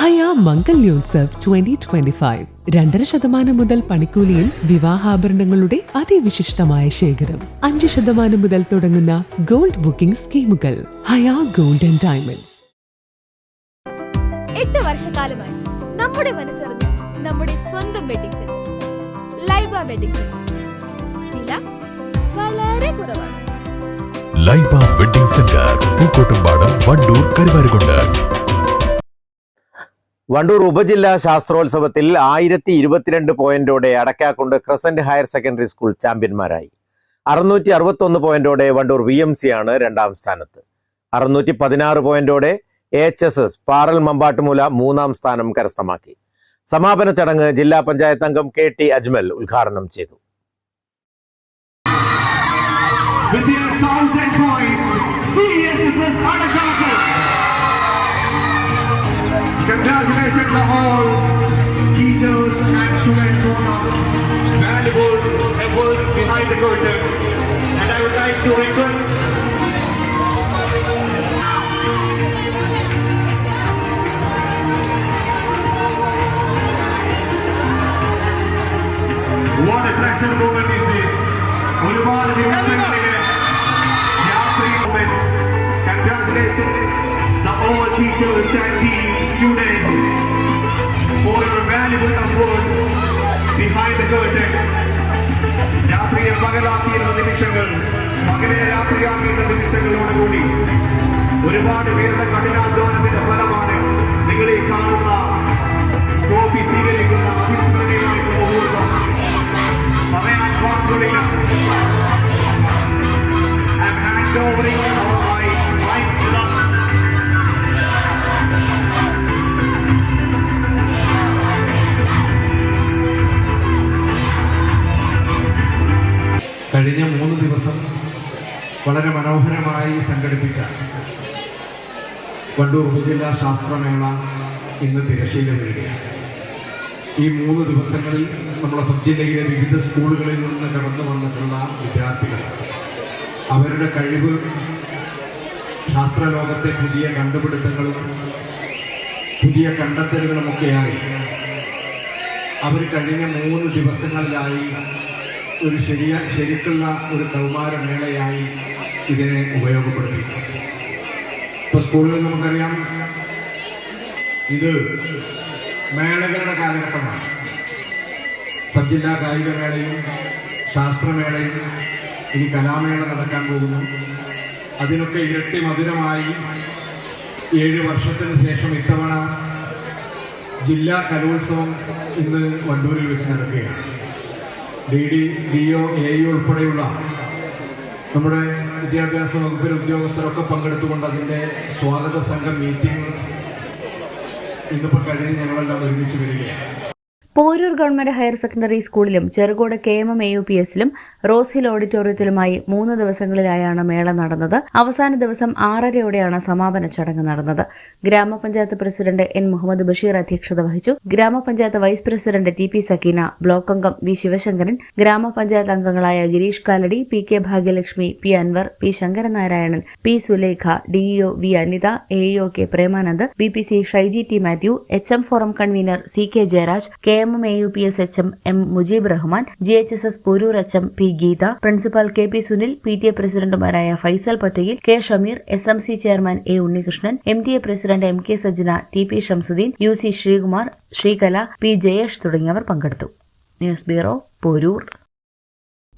ഹയ Mangalyotsav twenty twenty five രണ്ടര ശതമാനം മുതൽ പണിക്കൂലിയിൽ വിവാഹാഭരണങ്ങളുടെ അതിവിശിഷ്ടമായ ശേഖരം. അഞ്ച് ശതമാനം മുതൽ തുടങ്ങുന്ന ഗോൾഡ് ബുക്കിംഗ് സ്കീമുകൾ. ഹയാ ഗോൾഡൻ ആൻഡ് ഡയമണ്ട്സ്. എട്ട് വർഷക്കാലമായി നമ്മുടെ മനസ്സറിഞ്ഞ് നമ്മുടെ സ്വന്തം wedding centre Laiba wedding centre വില വളരെ കുറവാണ്. Laiba wedding centre Pookkottumpadam Wandoor Karuvarakundu. Wandoor ഉപജില്ലാ ശാസ്ത്രോത്സവത്തിൽ ആയിരത്തി ഇരുപത്തിരണ്ട് പോയിന്റോടെ Adakkakundu crescent higher secondary school ചാമ്പ്യന്മാരായി. അറുന്നൂറ്റി അറുപത്തൊന്ന് പോയിന്റോടെ വണ്ടൂർ വി എം സി ആണ് രണ്ടാം സ്ഥാനത്ത്. അറുന്നൂറ്റി പതിനാറ് പോയിന്റോടെ H S S Paral Mambattumoola മൂന്നാം സ്ഥാനം കരസ്ഥമാക്കി. സമാപന ചടങ്ങ് ജില്ലാ പഞ്ചായത്ത് അംഗം കെ ടി അജ്മൽ ഉദ്ഘാടനം ചെയ്തു. Congratulations to all teachers and students for the valuable efforts behind the curtain. And I would like to request What a pleasure moment is this. ഒരുപാട് ദിവസങ്ങളിലെ യാത്രി moment. Congratulations the all teachers and team students For your valuable effort behind the curtain. രാത്രിയെ പകലാക്കിയിരുന്ന നിമിഷങ്ങൾ പകലെ രാത്രിയാക്കിയിരുന്ന നിമിഷങ്ങളോടുകൂടി ഒരുപാട് പേരുടെ കഠിനാധ്വാനത്തിന്റെ ഫലമാണ് കഴിഞ്ഞ മൂന്ന് ദിവസം വളരെ മനോഹരമായി സംഘടിപ്പിച്ച വണ്ടൂർ ഉപജില്ലാ ശാസ്ത്രമേള ഇന്ന് തിരശ്ശീല വരികയാണ് ഈ മൂന്ന് ദിവസങ്ങളിൽ നമ്മുടെ സബ് ജില്ലയിലെ വിവിധ സ്കൂളുകളിൽ നിന്ന് കടന്നു വന്നിട്ടുള്ള വിദ്യാർത്ഥികൾ അവരുടെ കഴിവ് ശാസ്ത്രലോകത്തെ പുതിയ കണ്ടുപിടുത്തങ്ങളും പുതിയ കണ്ടെത്തലുകളുമൊക്കെയായി അവർ കഴിഞ്ഞ മൂന്ന് ദിവസങ്ങളിലായി ഒരു ശരിയ ശരിക്കുള്ള ഒരു കൗമാരമേളയായി ഇതിനെ ഉപയോഗപ്പെടുത്തി ഇപ്പോൾ സ്കൂളുകളിൽ നമുക്കറിയാം ഇത് മേളകളുടെ കാലഘട്ടമാണ്. സബ്ജില്ലാ കായികമേളയും ശാസ്ത്രമേളയും ഇനി കലാമേള നടക്കാൻ പോകുന്നു. അതിനൊക്കെ ഇരട്ടി മധുരമായി ഏഴ് വർഷത്തിന് ശേഷം ഇത്തവണ ജില്ലാ കലോത്സവം ഇന്ന് വണ്ടൂരിൽ വെച്ച് നടക്കുകയാണ്. D D D O A E ഉൾപ്പെടെയുള്ള നമ്മുടെ വിദ്യാഭ്യാസ വകുപ്പിലെ ഉദ്യോഗസ്ഥരൊക്കെ പങ്കെടുത്തുകൊണ്ട് അതിന്റെ സ്വാഗത സംഘം മീറ്റിംഗ് ഇന്നിപ്പോൾ കഴിഞ്ഞ് ഞങ്ങളെല്ലാം ഒരുമിച്ച് വരികയാണ്. പോരൂർ ഗവൺമെന്റ് ഹയർ സെക്കൻഡറി സ്കൂളിലും Cherukode K M M A U P എസിലും Rose Hill ഓഡിറ്റോറിയത്തിലുമായി മൂന്ന് ദിവസങ്ങളിലായാണ് മേള നടന്നത്. അവസാന ദിവസം ആറരയോടെയാണ് സമാപന ചടങ്ങ് നടന്നത്. ഗ്രാമപഞ്ചായത്ത് പ്രസിഡന്റ് എൻ മുഹമ്മദ് ബഷീർ അധ്യക്ഷത വഹിച്ചു. ഗ്രാമപഞ്ചായത്ത് vice president T P Sakeena block അംഗം വി ശിവശങ്കരൻ ഗ്രാമപഞ്ചായത്ത് അംഗങ്ങളായ Girish Kaladi P K Bhagyalakshmi P Anwar P Sankaranarayanan P Sulekha DEO V Anitha AEO K Premanand B P C Shaiji T Mathew H M forum convener C K Jayaraj K M M A U P S H M M Mujeeb Rahman G H S S Poroor H M P Geetha principal K P Sunil P T A പ്രസിഡന്റുമാരായ Faisal Patel K Shameer S M C chairman A Unnikrishnan M T A president M K Sajjana T P Shamsuddin U C Sreekumar Sreekala P Jayesh തുടങ്ങിയവർ പങ്കെടുത്തു. News bureau Poroor.